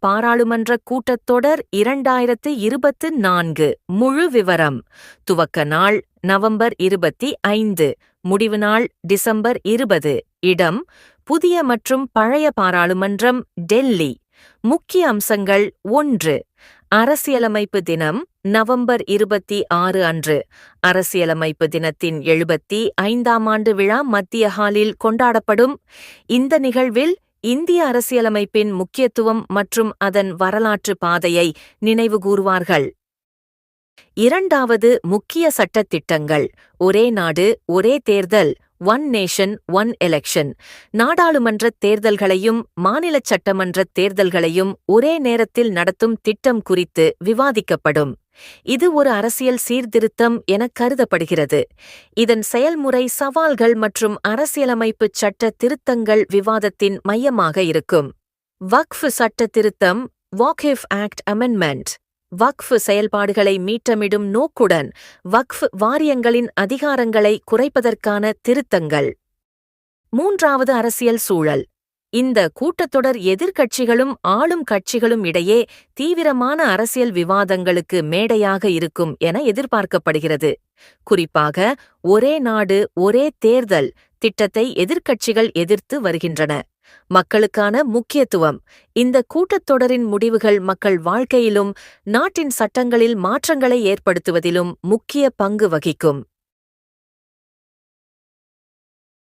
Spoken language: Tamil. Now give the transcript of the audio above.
பாராளுமன்ற கூட்டத்தொடர் இரண்டாயிரத்து இருபத்து நான்கு. முழு விவரம். துவக்க நாள் நவம்பர் இருபத்தி ஐந்து. முடிவு நாள் டிசம்பர் இருபது. இடம் புதிய மற்றும் பழைய பாராளுமன்றம் டெல்லி. முக்கிய அம்சங்கள் ஒன்று. அரசியலமைப்பு தினம் நவம்பர் இருபத்தி ஆறு அன்று. அரசியலமைப்பு தினத்தின் எழுபத்தி ஐந்தாம் ஆண்டு விழா மத்திய ஹாலில் கொண்டாடப்படும். இந்த நிகழ்வில் இந்திய அரசியலமைப்பின் முக்கியத்துவம் மற்றும் அதன் வரலாற்று பாதையை நினைவுகூர்வார்கள். இரண்டாவது முக்கிய சட்டத்திட்டங்கள் ஒரே நாடு ஒரே தேர்தல் ஒன் நேஷன் ஒன் எலெக்ஷன். நாடாளுமன்ற தேர்தல்களையும் மாநில சட்டமன்ற தேர்தல்களையும் ஒரே நேரத்தில் நடத்தும் திட்டம் குறித்து விவாதிக்கப்படும். இது ஒரு அரசியல் சீர்திருத்தம் என கருதப்படுகிறது. இதன் செயல்முறை சவால்கள் மற்றும் அரசியலமைப்பு சட்ட திருத்தங்கள் விவாதத்தின் மையமாக இருக்கும். வக்ஃப் சட்ட திருத்தம் வாக்ஹிஃப் ஆக்ட் அமெண்ட்மெண்ட். வக்ஃப் செயல்பாடுகளை மீட்டமிடும் நோக்குடன் வக்ஃப் வாரியங்களின் அதிகாரங்களை குறைப்பதற்கான திருத்தங்கள். மூன்றாவது அரசியல் சூழல். இந்த கூட்டத்தொடர் எதிர்க்கட்சிகளும் ஆளும் கட்சிகளும் இடையே தீவிரமான அரசியல் விவாதங்களுக்கு மேடையாக இருக்கும் என எதிர்பார்க்கப்படுகிறது. குறிப்பாக ஒரே நாடு ஒரே தேர்தல் திட்டத்தை எதிர்க்கட்சிகள் எதிர்த்து வருகின்றன. மக்களுக்கான முக்கியத்துவம். இந்த கூட்டத்தொடரின் முடிவுகள் மக்கள் வாழ்க்கையிலும் நாட்டின் சட்டங்களில் மாற்றங்களை ஏற்படுத்துவதிலும் முக்கிய பங்கு வகிக்கும்.